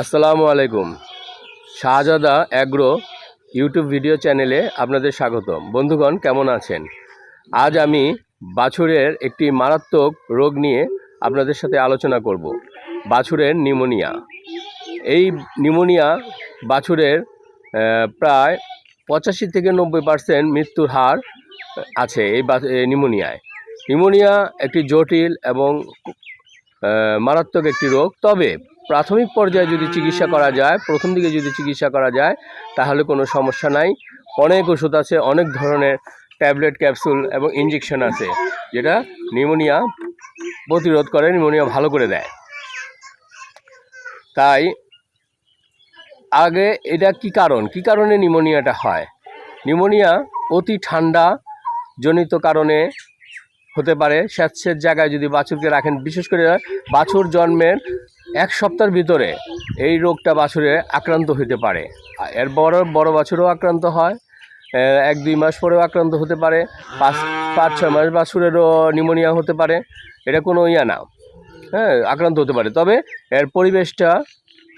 আসসালামু আলাইকুম। শাহজাদা agro YouTube video চ্যানেলে আপনাদের স্বাগতম। বন্ধুগণ, কেমন আছেন? আজ আমি বাছুরের একটি মারাত্মক রোগ নিয়ে আপনাদের সাথে আলোচনা করব। বাছুরের নিউমোনিয়া। এই নিউমোনিয়া বাছুরের প্রায় পঁচাশি থেকে নব্বই পার্সেন্ট মৃত্যুর হার আছে এই নিউমোনিয়ায়। নিউমোনিয়া একটি জটিল এবং মারাত্মক একটি রোগ। তবে প্রাথমিক পর্যায়ে যদি চিকিৎসা করা যায়, প্রথম দিকে যদি চিকিৎসা করা যায়, তাহলে কোনো সমস্যা নাই। অনেক ওষুধ আছে, অনেক ধরনের ট্যাবলেট, ক্যাপসুল এবং ইঞ্জেকশন আছে, যেটা নিউমোনিয়া প্রতিরোধ করে, নিউমোনিয়া ভালো করে দেয়। তাই আগে এটা কি কারণ? কি কারণে নিউমোনিয়াটা হয়? নিউমোনিয়া অতি ঠান্ডা জনিত কারণে হতে পারে। স্যাঁতস্যাঁত জায়গায় যদি বাছুরকে রাখেন, বিশেষ করে বাছুর জন্মের এক সপ্তাহের ভিতরে এই রোগটা বাছুরে আক্রান্ত হতে পারে। এর বড় বড় বাছুরও আক্রান্ত হয় এক, দুই মাস পরেও আক্রান্ত হতে পারে, পাঁচ পাঁচ, ছয় মাস বাছুরেরও নিউমোনিয়া হতে পারে, এটা কোনো ইয়া না হ্যাঁ আক্রান্ত হতে পারে। তবে এর পরিবেশটা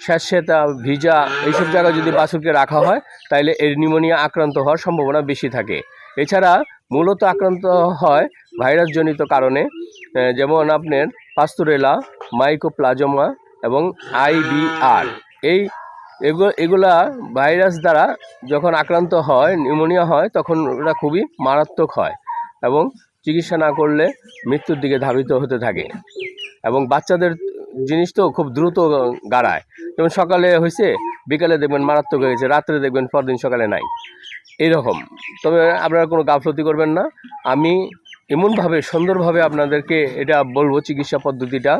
স্যাঁতস্যাঁতা ভিজা, এইসব জায়গায় যদি বাছুরকে রাখা হয়, তাইলে এর নিউমোনিয়া আক্রান্ত হওয়ার সম্ভাবনা বেশি থাকে। এছাড়া মূলত আক্রান্ত হয় ভাইরাসজনিত কারণে যেমন আপনার পাস্তুরেলা, মাইকোপ্লাজমা এবং আইবিআর এই এগুলো ভাইরাস দ্বারা যখন আক্রান্ত হয়, নিউমোনিয়া হয়, তখন ওটা খুবই মারাত্মক হয় এবং চিকিৎসা না করলে মৃত্যুর দিকে ধাবিত হতে থাকে এবং বাচ্চাদের জিনিস তো খুব দ্রুত গাড়ায়। যেমন সকালে হয়েছে, বিকালে দেখবেন মারাত্মক হয়ে গেছে, রাত্রে দেখবেন পরদিন সকালে নাই। এইরকম তবে আপনারা কোনো গাফলতি করবেন না। আমি এমনভাবে, সুন্দরভাবে আপনাদেরকে এটা বলব চিকিৎসা পদ্ধতিটা।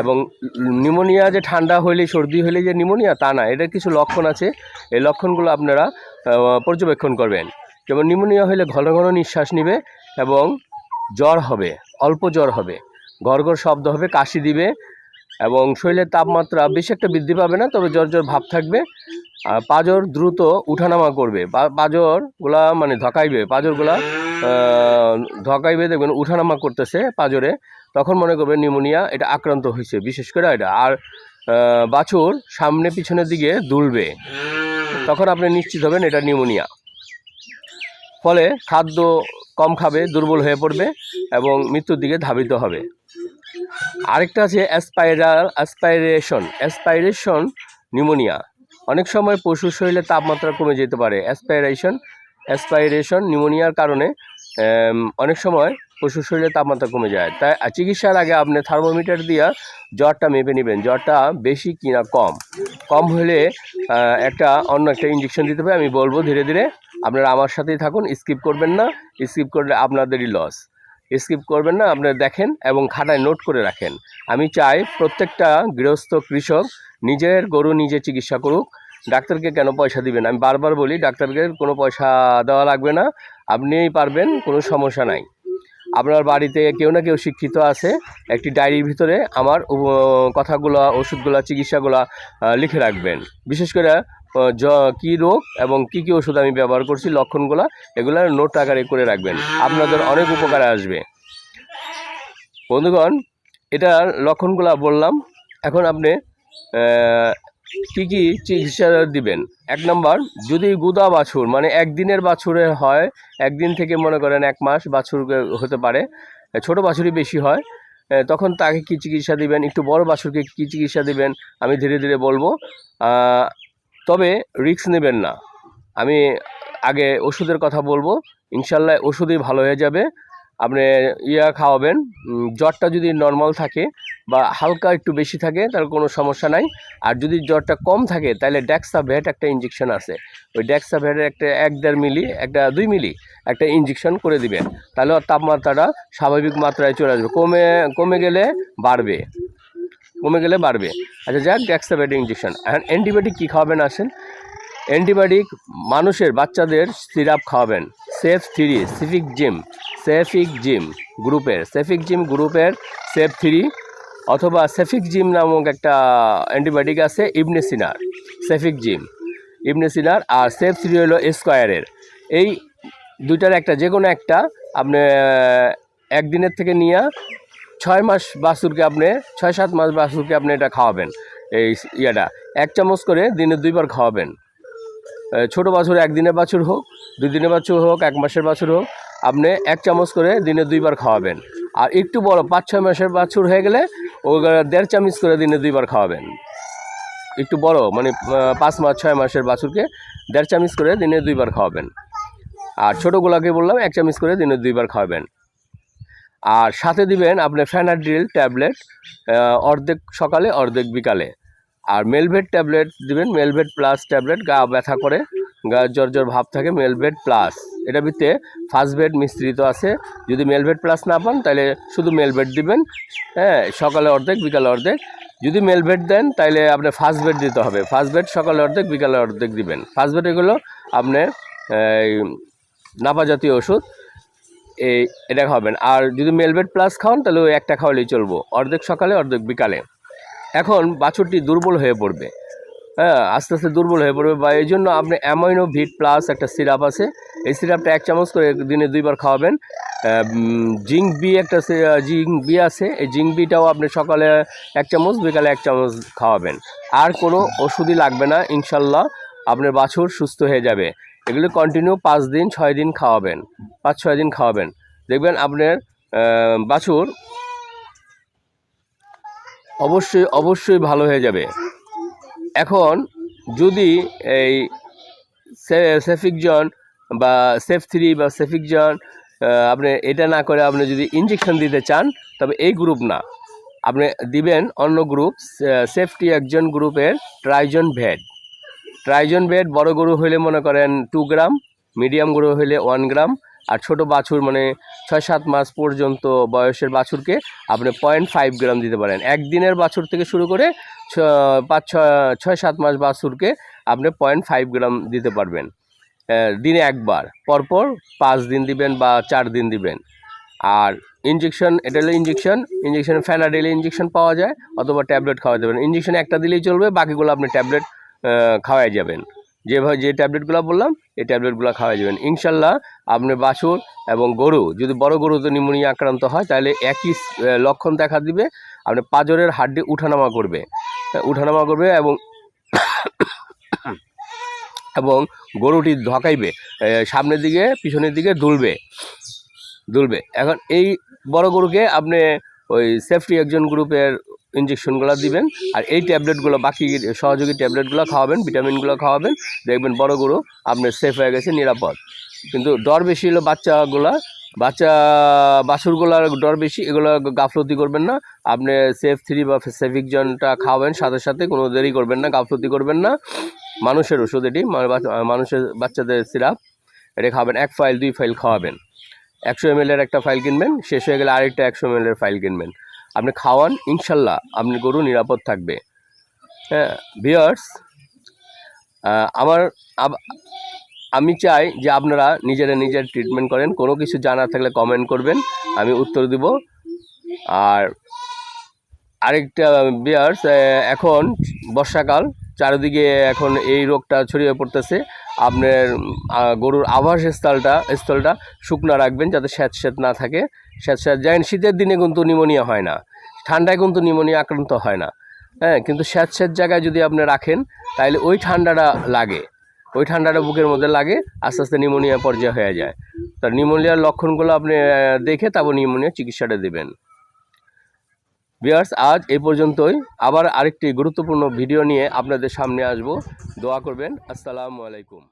এবং নিউমোনিয়া যে ঠান্ডা হইলে, সর্দি হইলে যে নিউমোনিয়া তা না, এটার কিছু লক্ষণ আছে। এই লক্ষণগুলো আপনারা পর্যবেক্ষণ করবেন। যেমন নিউমোনিয়া হইলে ঘন ঘন নিঃশ্বাস নেবে এবং জ্বর হবে, অল্প জ্বর হবে। ঘর ঘর শব্দ হবে, কাশি দিবে এবং শরীরের তাপমাত্রা বেশি একটা বৃদ্ধি পাবে না, তবে জ্বর জ্বর ভাব থাকবে। আর পাজর দ্রুত উঠানামা করবে। পাজরগুলা মানে ধকাইবে, পাজরগুলা আহ, ধকাইবে দেখবেন উঠানামা করতেছে পাজরে তখন মনে করবেন নিউমোনিয়া এটা আক্রান্ত হয়েছে বিশেষ করে এটা। আর বাছুর সামনে পিছনের দিকে দুলবে তখন আপনি নিশ্চিত হবেন এটা নিউমোনিয়া। ফলে খাদ্য কম খাবে দুর্বল হয়ে পড়বে এবং মৃত্যুর দিকে ধাবিত হবে। আরেকটা আছে অ্যাসপাইরাল অ্যাসপাইরেশন। Aspiration pneumonia. অনেক সময় পশুর শরীরে তাপমাত্রা কমে যেতে পারে। অ্যাসপাইরেশন অ্যাসপাইরেশন নিউমোনিয়ার কারণে অনেক সময় পশুর শরীরে তাপমাত্রা কমে যায়। তাই চিকিৎসার আগে আপনি থার্মোমিটার দিয়ে জ্বরটা মেপে নেবেন। জ্বরটা বেশি কিনা কম। কম হলে একটা অন্য একটা ইঞ্জেকশন দিতে হবে। আমি বলব ধীরে ধীরে আপনারা আমার সাথেই থাকুন স্কিপ করবেন না। স্কিপ করলে আপনাদেরই লস স্কিপ করবেন না, আপনারা দেখেন এবং খাতায় নোট করে রাখেন। আমি চাই প্রত্যেকটা গৃহস্থ কৃষক নিজের গরু নিজে চিকিৎসা করুক। ডাক্তারকে কেন পয়সা দিবেন? আমি বারবার বলি, ডাক্তারকে কোনো পয়সা দেওয়া লাগবে না। আপনিই পারবেন, কোনো সমস্যা নাই। আপনার বাড়িতে কেউ না কেউ শিক্ষিত আছে। একটি ডায়েরির ভিতরে আমার কথাগুলো, ওষুধগুলো, চিকিৎসাগুলো লিখে রাখবেন। বিশেষ করে জ, কী রোগ এবং কী কী ওষুধ আমি ব্যবহার করছি, লক্ষণগুলো, এগুলো নোট আকারে করে রাখবেন। আপনাদের অনেক উপকারে আসবে। বন্ধুগণ, এটার লক্ষণগুলো বললাম। এখন আপনি কি কি চিকিৎসা দিবেন? এক নম্বর, যদি গুদা বাছুর মানে একদিনের বাছুরের হয়, একদিন থেকে মনে করেন এক মাস বাছুর হতে পারে, ছোট বাছুরই বেশি হয় তখন তাকে কি চিকিৎসা দিবেন? একটু বড় বাছুরকে কি চিকিৎসা দিবেন? আমি ধীরে ধীরে বলব তবে রিস্ক নেবেন না। আমি আগে ওষুধের কথা বলব, ইনশাল্লাহ ওষুধই ভালো হয়ে যাবে। আপনি ইয়া খাওয়াবেন জ্বরটা যদি নর্মাল থাকে বা হালকা একটু বেশি থাকে, তাহলে কোনো সমস্যা নাই। আর যদি জ্বরটা কম থাকে, তাহলে ড্যাক্সাভেট একটা ইঞ্জেকশন আছে। ওই ড্যাক্সাভেটের একটা এক দেড় মিলি, একটা দুই মিলি একটা ইঞ্জেকশন করে দিবেন। তাহলে তাপমাত্রাটা স্বাভাবিক মাত্রায় চলে আসবে। কমে কমে গেলে বাড়বে। কমে গেলে বাড়বে। আচ্ছা যাক ড্যাক্সাভেট ইঞ্জেকশন এখন অ্যান্টিবায়োটিক কী খাওয়াবেন আসেন? অ্যান্টিবায়োটিক মানুষের, বাচ্চাদের সিরাপ খাওয়াবেন। Safe three cefixime cefixime গ্রুপের, সেফিক জিম গ্রুপের সেফ থ্রি অথবা সেফিক জিম নামক একটা অ্যান্টিবায়োটিক আছে ইবনেসিনার সেফিক জিম ইবনেসিনার আর সেফ থ্রি হলো স্কোয়ারের। এই দুইটার একটা যে কোনো একটা আপনি একদিনের থেকে নিয়ে ছয় মাস বাছুরকে আপনি, ছয় সাত মাস বাছুরকে আপনি এটা খাওয়াবেন, এই ইয়াটা। এক চামচ করে দিনে দুইবার খাওয়াবেন। ছোট বাছুর একদিনের বাছুর হোক দুই দিনের বাছুর হোক, এক মাসের বাছুর হোক আপনি এক চামচ করে দিনে দুইবার খাওয়াবেন। আর একটু বড়, পাঁচ, ছয় মাসের বাছুর হয়ে গেলে ও দেড় চামচ করে দিনে দুইবার খাওয়াবেন। একটু বড় মানে পাঁচ মাস, ছয় মাসের বাছুরকে দেড় চামচ করে দিনে দুইবার খাওয়াবেন। আর ছোটোগুলাকে বললাম, এক চামচ করে দিনে দুইবার খাওয়াবেন। আর সাথে দিবেন আপনি ফ্যানাড্রিল ট্যাবলেট অর্ধেক সকালে, অর্ধেক বিকালে। আর মেলভেট ট্যাবলেট দিবেন, মেলভেট প্লাস ট্যাবলেট, গা ব্যথা করে। জ্বর জ্বর ভাব থাকে, মেলভেট প্লাস। এটা ভিতরে ফার্স্ট বেড মিশ্রিত আছে। যদি মেলভেট প্লাস না পান, তাহলে শুধু মেলভেট দিবেন হ্যাঁ সকালে অর্ধেক, বিকালে অর্ধেক। যদি মেলভেট দেন, তাহলে আপনি ফার্স্ট বেড দিতে হবে। ফার্স্ট বেড সকালে অর্ধেক, বিকালে অর্ধেক দিবেন। ফার্স্ট বেড এগুলো আপনি নাপা জাতীয় ওষুধ এই এটা খাওয়াবেন আর যদি মেলভেট প্লাস খাওয়ান, তাহলে ওই একটা খাওয়ালেই চলবো। অর্ধেক সকালে, অর্ধেক বিকালে। এখন বাছুরটি দুর্বল হয়ে পড়বে। হ্যাঁ আস্তে আস্তে দুর্বল হয়ে পড়বে। বা এই জন্য আপনি অ্যামাইনো ভিট প্লাস একটা সিরাপ আছে। এই সিরাপটা এক চামচ করে দিনে দুইবার খাওয়াবেন। জিঙ্ক বি একটা জিঙ্ক বি আছে। এই জিঙ্ক বিটাও আপনি সকালে এক চামচ, বিকালে এক চামচ খাওয়াবেন। আর কোনো ওষুধই লাগবে না, ইনশাল্লাহ আপনার বাছুর সুস্থ হয়ে যাবে। এগুলো কন্টিনিউ পাঁচ দিন, ছয় দিন খাওয়াবেন। পাঁচ, ছয় দিন খাওয়াবেন। দেখবেন আপনার বাছুর অবশ্যই অবশ্যই ভালো হয়ে যাবে। এখন যদি এই সেফিকজন বা সেফ থ্রি বা সেফিকজন আপনি এটা না করে আপনি যদি ইঞ্জেকশন দিতে চান, তবে এই গ্রুপ না। আপনি দিবেন অন্য গ্রুপ সেফটি একজন গ্রুপের ট্রাইজন ভেড ট্রাইজন ভেড বড় গরু হইলে মনে করেন টু গ্রাম মিডিয়াম গরু হইলে ওয়ান গ্রাম আর ছোট বাছুর মানে ছয় সাত মাস পর্যন্ত বয়সের বাছুরকে আপনি পয়েন্ট ফাইভ গ্রাম দিতে পারেন। একদিনের বাছুর থেকে শুরু করে পাঁচ ছয় ছয় সাত মাস বাছুরকে আপনি পয়েন্ট ফাইভ গ্রাম দিতে পারবেন। দিনে একবার, পরপর পাঁচ দিন দিবেন বা চার দিন দিবেন। আর ইঞ্জেকশন এটা হলো ইঞ্জেকশন ইঞ্জেকশন ফ্যানাডিল ইঞ্জেকশন পাওয়া যায়, অথবা ট্যাবলেট খাওয়া যাবেন ইঞ্জেকশন একটা দিলেই চলবে, বাকিগুলো আপনি ট্যাবলেট খাওয়াই যাবেন। যেভাবে যে ট্যাবলেটগুলো বললাম, এই ট্যাবলেটগুলো খাওয়াই যাবেন। ইনশাল্লাহ আপনি বাছুর এবং গরু, যদি বড় গরু তো নিমোনিয়া আক্রান্ত হয়, তাহলে একই লক্ষণ দেখা দিবে। আপনি পাজরের হাড্ডি উঠানামা করবে। উঠানামা করবে এবং এবং গরুটি ধকাইবে সামনের দিকে, পিছনের দিকে দুলবে দুলবে। এখন এই বড় গরুকে আপনি ওই সেফটি একজন গ্রুপের ইঞ্জেকশনগুলো দিবেন, আর এই ট্যাবলেটগুলো বাকি সহযোগী ট্যাবলেটগুলো খাওয়াবেন ভিটামিনগুলো খাওয়াবেন। দেখবেন বড় গরু আপনার সেফ হয়ে গেছে, নিরাপদ। কিন্তু ডর বেশি হলো বাচ্চাগুলা বাচ্চা, বাছুরগুলার ডর বেশি, এগুলো গাফলতি করবেন না। আপনি সেফ থ্রি বা সেফিক জনটা খাওয়াবেন, সাথে সাথে কোনো দেরি করবেন না, গাফলতি করবেন না। মানুষের ওষুধ এটি মানে মানুষের বাচ্চাদের সিরাপ, এটা খাওয়াবেন এক ফাইল দুই ফাইল খাওয়াবেন। একশো এম এর একটা ফাইল কিনবেন, শেষ হয়ে গেলে আরেকটা একশো এম এর ফাইল কিনবেন। আপনি খাওয়ান, ইনশাল্লাহ আপনি গরু নিরাপদ থাকবে। হ্যাঁ ভিয়ার্স আমার আমি চাই যে আপনারা নিজেরা নিজের ট্রিটমেন্ট করেন। কোনো কিছু জানার থাকলে কমেন্ট করবেন, আমি উত্তর দিব। আর আরেকটা বিয়ার্স এখন বর্ষাকাল, চারিদিকে এখন এই রোগটা ছড়িয়ে পড়তেছে। আপনার গরুর আবাস স্থলটা স্থলটা শুকনো রাখবেন যাতে স্যাঁত স্যাঁত না থাকে। স্যাঁত স্যাঁত যায় শীতের দিনে কিন্তু নিউমোনিয়া হয় না। ঠান্ডায় কিন্তু নিউমোনিয়া আক্রান্ত হয় না। হ্যাঁ কিন্তু স্যাঁত স্যাঁত জায়গায় যদি আপনি রাখেন তাহলে ওই ঠান্ডাটা লাগে। ওই ঠান্ডাটা বুকের মধ্যে লাগে, আস্তে আস্তে নিউমোনিয়া পর্যায়ে হয়ে যায়। তার নিউমোনিয়ার লক্ষণগুলো আপনি দেখে তারপর নিউমোনিয়া চিকিৎসাটা দেবেন। বিয়ার্স আজ এই পর্যন্তই। আবার আরেকটি গুরুত্বপূর্ণ ভিডিও নিয়ে আপনাদের সামনে আসব। দোয়া করবেন। আসসালামু আলাইকুম।